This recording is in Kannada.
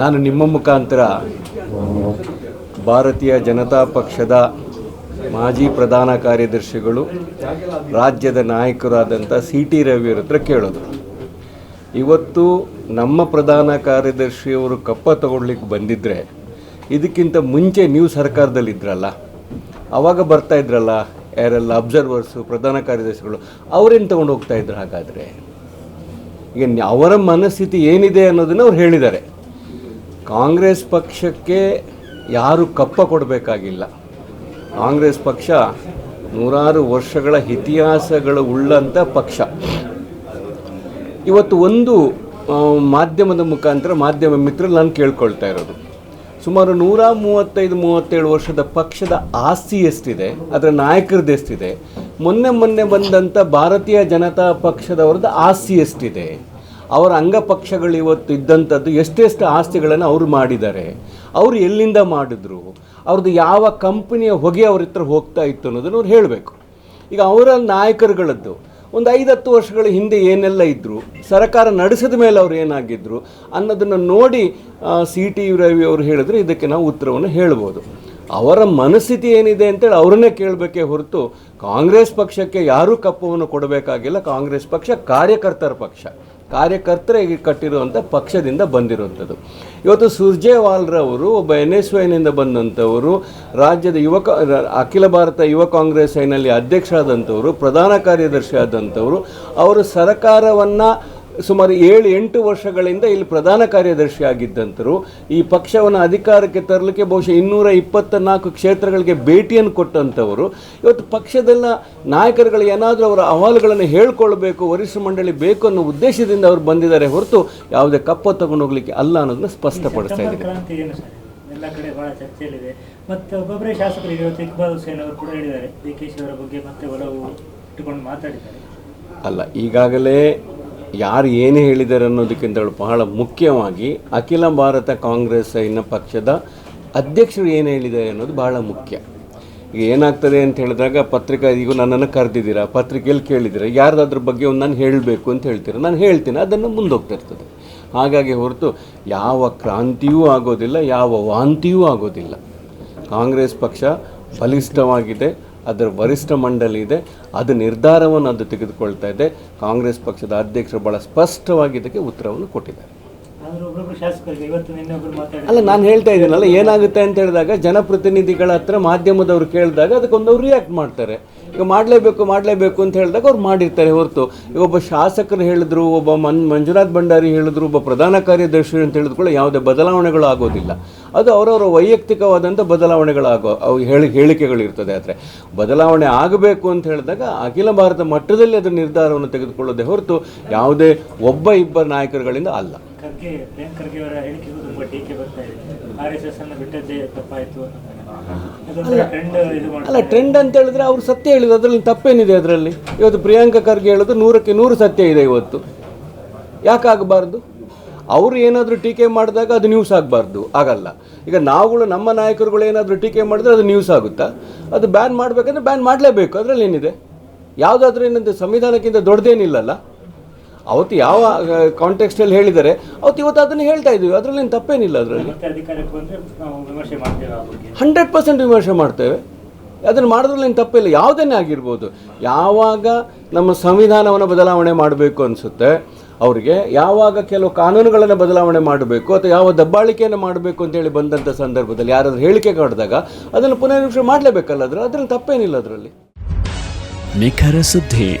ನಾನು ನಿಮ್ಮ ಮುಖಾಂತರ ಭಾರತೀಯ ಜನತಾ ಪಕ್ಷದ ಮಾಜಿ ಪ್ರಧಾನ ಕಾರ್ಯದರ್ಶಿಗಳು, ರಾಜ್ಯದ ನಾಯಕರಾದಂಥ ಸಿ ಟಿ ರವಿಯವ್ರ ಹತ್ರ ಕೇಳೋದು. ಇವತ್ತು ನಮ್ಮ ಪ್ರಧಾನ ಕಾರ್ಯದರ್ಶಿಯವರು ಕಪ್ಪ ತಗೊಳ್ಲಿಕ್ಕೆ ಬಂದಿದ್ದರೆ ಇದಕ್ಕಿಂತ ಮುಂಚೆ ನೀವು ಸರ್ಕಾರದಲ್ಲಿದ್ದರಲ್ಲ ಆವಾಗ ಬರ್ತಾ ಇದ್ರಲ್ಲ, ಯಾರೆಲ್ಲ ಅಬ್ಸರ್ವರ್ಸು ಪ್ರಧಾನ ಕಾರ್ಯದರ್ಶಿಗಳು, ಅವರೇನು ತೊಗೊಂಡು ಹೋಗ್ತಾ ಇದ್ರು ಹಾಗಾದರೆ? ಈಗ ಅವರ ಮನಸ್ಥಿತಿ ಏನಿದೆ ಅನ್ನೋದನ್ನು ಅವ್ರು ಹೇಳಿದ್ದಾರೆ. ಕಾಂಗ್ರೆಸ್ ಪಕ್ಷಕ್ಕೆ ಯಾರು ಕಪ್ಪ ಕೊಡಬೇಕಾಗಿಲ್ಲ. ಕಾಂಗ್ರೆಸ್ ಪಕ್ಷ ನೂರಾರು ವರ್ಷಗಳ ಇತಿಹಾಸಗಳು ಉಳ್ಳಂಥ ಪಕ್ಷ. ಇವತ್ತು ಒಂದು ಮಾಧ್ಯಮದ ಮುಖಾಂತರ ಮಾಧ್ಯಮ ಮಿತ್ರರು ನಾನು ಕೇಳ್ಕೊಳ್ತಾ ಇರೋದು. ಸುಮಾರು ನೂರ ಮೂವತ್ತೈದು, ಮೂವತ್ತೇಳು ವರ್ಷದ ಪಕ್ಷದ ಆಸ್ತಿ ಎಷ್ಟಿದೆ, ಅದರ ನಾಯಕರದ್ದು ಎಷ್ಟಿದೆ, ಮೊನ್ನೆ ಮೊನ್ನೆ ಬಂದಂಥ ಭಾರತೀಯ ಜನತಾ ಪಕ್ಷದವ್ರದ್ದು ಆಸ್ತಿ ಎಷ್ಟಿದೆ? ಅವರ ಅಂಗಪಕ್ಷಗಳು ಇವತ್ತು ಇದ್ದಂಥದ್ದು ಎಷ್ಟೆಷ್ಟು ಆಸ್ತಿಗಳನ್ನು ಅವರು ಮಾಡಿದ್ದಾರೆ. ಅವರು ಎಲ್ಲಿಂದ ಮಾಡಿದ್ರು? ಅವ್ರದ್ದು ಯಾವ ಕಂಪನಿಯ ಹೊಗೆ ಅವ್ರ ಹತ್ರ ಹೋಗ್ತಾ ಇತ್ತು ಅನ್ನೋದನ್ನು ಅವ್ರು ಹೇಳಬೇಕು. ಈಗ ಅವರ ನಾಯಕರುಗಳದ್ದು, ಒಂದು ಐದು ಹತ್ತು ವರ್ಷಗಳ ಹಿಂದೆ ಏನೆಲ್ಲ ಇದ್ದರು ಸರ್ಕಾರ ನಡೆಸಿದ ಮೇಲೆ ಅವ್ರು ಏನಾಗಿದ್ದರು ಅನ್ನೋದನ್ನು ನೋಡಿ ಸಿ ಟಿ ರವಿ ಅವರು ಹೇಳಿದ್ರೆ ಇದಕ್ಕೆ ನಾವು ಉತ್ತರವನ್ನು ಹೇಳ್ಬೋದು. ಅವರ ಮನಸ್ಥಿತಿ ಏನಿದೆ ಅಂತೇಳಿ ಅವ್ರನ್ನೇ ಕೇಳಬೇಕೇ ಹೊರತು ಕಾಂಗ್ರೆಸ್ ಪಕ್ಷಕ್ಕೆ ಯಾರೂ ಕಪ್ಪವನ್ನು ಕೊಡಬೇಕಾಗಿಲ್ಲ. ಕಾಂಗ್ರೆಸ್ ಪಕ್ಷ ಕಾರ್ಯಕರ್ತರ ಪಕ್ಷ. ಕಾರ್ಯಕರ್ತರಿಗೆ ಕಟ್ಟಿರುವಂಥ ಪಕ್ಷದಿಂದ ಬಂದಿರುವಂಥದ್ದು. ಇವತ್ತು ಸುರ್ಜೇವಾಲ್ರವರು, ಒಬ್ಬ ಎನ್ ಎಸ್ ವೈನಿಂದ ಬಂದಂಥವರು, ರಾಜ್ಯದ ಯುವಕ ಅಖಿಲ ಭಾರತ ಯುವ ಕಾಂಗ್ರೆಸ್ ಐನಲ್ಲಿ ಅಧ್ಯಕ್ಷರಾದಂಥವರು, ಪ್ರಧಾನ ಕಾರ್ಯದರ್ಶಿ ಆದಂಥವರು, ಅವರು ಸರ್ಕಾರವನ್ನು ಸುಮಾರು ಏಳು ಎಂಟು ವರ್ಷಗಳಿಂದ ಇಲ್ಲಿ ಪ್ರಧಾನ ಕಾರ್ಯದರ್ಶಿ ಆಗಿದ್ದಂತರು ಈ ಪಕ್ಷವನ್ನು ಅಧಿಕಾರಕ್ಕೆ ತರಲಿಕ್ಕೆ ಬಹುಶಃ ಇನ್ನೂರ ಇಪ್ಪತ್ತ ನಾಲ್ಕು ಕ್ಷೇತ್ರಗಳಿಗೆ ಭೇಟಿಯನ್ನು ಕೊಟ್ಟಂಥವರು ಇವತ್ತು ಪಕ್ಷದೆಲ್ಲ ನಾಯಕರುಗಳು ಏನಾದರೂ ಅವರ ಅಹವಾಲುಗಳನ್ನು ಹೇಳ್ಕೊಳ್ಬೇಕು ವರಿಷ್ಠ ಮಂಡಳಿ ಬೇಕು ಅನ್ನೋ ಉದ್ದೇಶದಿಂದ ಅವರು ಬಂದಿದ್ದಾರೆ ಹೊರತು ಯಾವುದೇ ಕಪ್ಪ ತಗೊಂಡು ಹೋಗ್ಲಿಕ್ಕೆ ಅಲ್ಲ ಅನ್ನೋದನ್ನ ಸ್ಪಷ್ಟಪಡಿಸ್ತಾ ಇದ್ದಾರೆ ಎಲ್ಲ ಕಡೆ ಬಹಳ ಚರ್ಚೆಯಲ್ಲಿದೆ. ಮತ್ತು ಒಬ್ಬೊಬ್ಬರೇ ಶಾಸಕರು ಇವತ್ತು ಇಕ್ಬಾಲ್ ಹುಸೇನ್ ಅವರು ಕೂಡ ಹೇಳಿದ್ದಾರೆ. ಡಿ ಕೆ ಶಿ ಅವರ ಬಗ್ಗೆ ಮತ್ತೆ ಒಲವು ಇಟ್ಟುಕೊಂಡು ಮಾತಾಡಿದ್ದಾರೆ. ಅಲ್ಲ ಈಗಾಗಲೇ ಯಾರು ಏನು ಹೇಳಿದ್ದಾರೆ ಅನ್ನೋದಕ್ಕಿಂತ ಬಹಳ ಮುಖ್ಯವಾಗಿ ಅಖಿಲ ಭಾರತ ಕಾಂಗ್ರೆಸ್ ಐನ ಪಕ್ಷದ ಅಧ್ಯಕ್ಷರು ಏನು ಹೇಳಿದ್ದಾರೆ ಅನ್ನೋದು ಬಹಳ ಮುಖ್ಯ. ಈಗ ಏನಾಗ್ತದೆ ಅಂತ ಹೇಳಿದಾಗ ಪತ್ರಿಕಾ ಈಗ ನನ್ನನ್ನು ಕರೆದಿದ್ದೀರಾ? ಪತ್ರಿಕೆಯಲ್ಲಿ ಕೇಳಿದ್ದೀರಾ? ಯಾರ್ದಾದ್ರ ಬಗ್ಗೆ ಒಂದು ನಾನು ಹೇಳಬೇಕು ಅಂತ ಹೇಳ್ತೀರಾ? ನಾನು ಹೇಳ್ತೀನಿ, ಅದನ್ನು ಮುಂದೋಗ್ತಾ ಇರ್ತದೆ ಹಾಗಾಗಿ ಹೊರತು ಯಾವ ಕ್ರಾಂತಿಯೂ ಆಗೋದಿಲ್ಲ, ಯಾವ ವಾಂತಿಯೂ ಆಗೋದಿಲ್ಲ. ಕಾಂಗ್ರೆಸ್ ಪಕ್ಷ ಬಲಿಷ್ಠವಾಗಿದೆ. ಅದರ ವರಿಷ್ಠ ಮಂಡಳಿ ಇದೆ. ಅದು ನಿರ್ಧಾರವನ್ನು ಅದು ತೆಗೆದುಕೊಳ್ತಾ ಇದೆ. ಕಾಂಗ್ರೆಸ್ ಪಕ್ಷದ ಅಧ್ಯಕ್ಷರು ಭಾಳ ಸ್ಪಷ್ಟವಾಗಿ ಇದಕ್ಕೆ ಉತ್ತರವನ್ನು ಕೊಟ್ಟಿದ್ದಾರೆ. ಅಲ್ಲ ನಾನು ಹೇಳ್ತಾ ಇದ್ದೀನಲ್ಲ ಏನಾಗುತ್ತೆ ಅಂತ ಹೇಳಿದಾಗ ಜನಪ್ರತಿನಿಧಿಗಳ ಹತ್ರ ಮಾಧ್ಯಮದವರು ಕೇಳಿದಾಗ ಅದಕ್ಕೊಂದವ್ರು ರಿಯಾಕ್ಟ್ ಮಾಡ್ತಾರೆ. ಈಗ ಮಾಡಲೇಬೇಕು ಮಾಡಲೇಬೇಕು ಅಂತ ಹೇಳಿದಾಗ ಅವ್ರು ಮಾಡಿರ್ತಾರೆ ಹೊರತು. ಈಗ ಒಬ್ಬ ಶಾಸಕರು ಹೇಳಿದ್ರು, ಒಬ್ಬ ಮನ್, ಮಂಜುನಾಥ್ ಭಂಡಾರಿ ಹೇಳಿದ್ರು, ಒಬ್ಬ ಪ್ರಧಾನ ಕಾರ್ಯದರ್ಶಿ ಅಂತ ಹೇಳಿದ್ಕೊಳ್ಳೋ ಯಾವುದೇ ಬದಲಾವಣೆಗಳು ಆಗೋದಿಲ್ಲ. ಅದು ಅವರವರ ವೈಯಕ್ತಿಕವಾದಂಥ ಬದಲಾವಣೆಗಳಾಗೋ ಹೇಳಿ ಹೇಳಿಕೆಗಳಿರ್ತದೆ ಆದರೆ. ಬದಲಾವಣೆ ಆಗಬೇಕು ಅಂತ ಹೇಳಿದಾಗ ಅಖಿಲ ಭಾರತ ಮಟ್ಟದಲ್ಲಿ ಅದರ ನಿರ್ಧಾರವನ್ನು ತೆಗೆದುಕೊಳ್ಳೋದೇ ಹೊರತು ಯಾವುದೇ ಒಬ್ಬ ಇಬ್ಬರ ನಾಯಕರುಗಳಿಂದ ಅಲ್ಲ. ಖರ್ಗೆ, ಪ್ರಿಯಾಂಕ್ ಖರ್ಗೆ ಅವರ ಹೇಳಿಕೆಗೂ ತುಂಬ ಟೀಕೆ ಬರ್ತಾ ಇದೆ. ಆರ್ ಎಸ್ ಎಸ್ ಅನ್ನು ಬಿಟ್ಟದ್ದೇ ತಪ್ಪಾಯಿತು ಅಲ್ಲ ಟ್ರೆಂಡ್ ಅಂತ ಹೇಳಿದ್ರೆ ಅವ್ರು ಸತ್ಯ ಹೇಳಿದ್ರು ಅದರಲ್ಲಿ ತಪ್ಪೇನಿದೆ ಅದರಲ್ಲಿ? ಇವತ್ತು ಪ್ರಿಯಾಂಕಾ ಖರ್ಗೆ ಹೇಳೋದು ನೂರಕ್ಕೆ ನೂರು ಸತ್ಯ ಇದೆ ಇವತ್ತು. ಯಾಕಾಗಬಾರ್ದು ಅವರು ಏನಾದರೂ ಟೀಕೆ ಮಾಡಿದಾಗ ಅದು ನ್ಯೂಸ್ ಆಗಬಾರ್ದು ಆಗಲ್ಲ. ಈಗ ನಾವುಗಳು ನಮ್ಮ ನಾಯಕರುಗಳು ಏನಾದರೂ ಟೀಕೆ ಮಾಡಿದ್ರೆ ಅದು ನ್ಯೂಸ್ ಆಗುತ್ತಾ? ಅದು ಬ್ಯಾನ್ ಮಾಡಬೇಕಂದ್ರೆ ಬ್ಯಾನ್ ಮಾಡಲೇಬೇಕು ಅದರಲ್ಲಿ ಏನಿದೆ ಯಾವುದಾದ್ರೂ ಏನಂತ ಸಂವಿಧಾನಕ್ಕಿಂತ ದೊಡ್ಡದೇನಿಲ್ಲಲ್ಲ? ಅವತ್ತು ಯಾವ ಕಾಂಟೆಕ್ಸ್ಟಲ್ಲಿ ಹೇಳಿದರೆ ಅವತ್ತು ಇವತ್ತು ಅದನ್ನು ಹೇಳ್ತಾ ಇದ್ದೀವಿ. ಅದರಲ್ಲಿ ಏನು ತಪ್ಪೇನಿಲ್ಲ ಅದರಲ್ಲಿ. ಮತ್ತೆ ಅಧಿಕಾರಕ್ಕೆ ಬಂದ್ರೆ ವಿಮರ್ಶೆ ಮಾಡ್ತೇವೆ ಆ ಬಗ್ಗೆ. ಹಂಡ್ರೆಡ್ ಪರ್ಸೆಂಟ್ ವಿಮರ್ಶೆ ಮಾಡ್ತೇವೆ. ಅದನ್ನು ಮಾಡೋದ್ರಲ್ಲಿ ಏನು ತಪ್ಪಿಲ್ಲ ಯಾವುದನ್ನೇ ಆಗಿರ್ಬೋದು. ಯಾವಾಗ ನಮ್ಮ ಸಂವಿಧಾನವನ್ನು ಬದಲಾವಣೆ ಮಾಡಬೇಕು ಅನಿಸುತ್ತೆ ಅವರಿಗೆ ಯಾವಾಗ ಕೆಲವು ಕಾನೂನುಗಳನ್ನು ಬದಲಾವಣೆ ಮಾಡಬೇಕು ಅಥವಾ ಯಾವ ದಬ್ಬಾಳಿಕೆಯನ್ನು ಮಾಡಬೇಕು ಅಂತೇಳಿ ಬಂದಂಥ ಸಂದರ್ಭದಲ್ಲಿ ಯಾರಾದರೂ ಹೇಳಿಕೆ ಮಾಡಿದಾಗ ಅದನ್ನು ಪುನರ್ವೀಕ್ಷಣೆ ಮಾಡಲೇಬೇಕಲ್ಲ ಅದರಲ್ಲಿ. ಅದರಲ್ಲಿ ತಪ್ಪೇನಿಲ್ಲ ಅದರಲ್ಲಿ. ನಿಖರ ಸುದ್ದಿ.